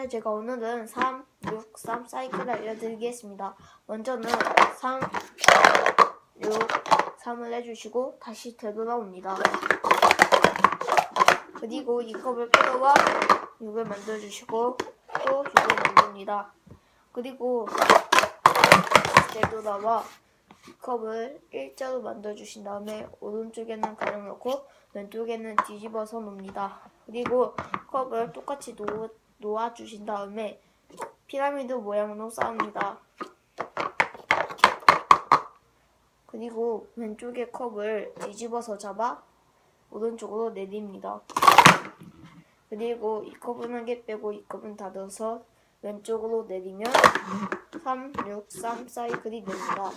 그래서 제가 오늘은 3, 6, 3 사이클을 알려드리겠습니다. 먼저는 3, 6, 3을 해주시고 다시 되돌아옵니다. 그리고 이 컵을 끌어와 6을 만들어주시고 또 6을 만듭니다. 그리고 되돌아와 이 컵을 일자로 만들어주신 다음에 오른쪽에는 가로 넣고 왼쪽에는 뒤집어서 놓습니다. 그리고 컵을 똑같이 놓, 놓아주신 다음에 피라미드 모양으로 쌓습니다. 그리고 왼쪽의 컵을 뒤집어서 잡아 오른쪽으로 내립니다. 그리고 이 컵은 한 개 빼고 이 컵은 다 넣어서 왼쪽으로 내리면 3, 6, 3 사이클이 됩니다.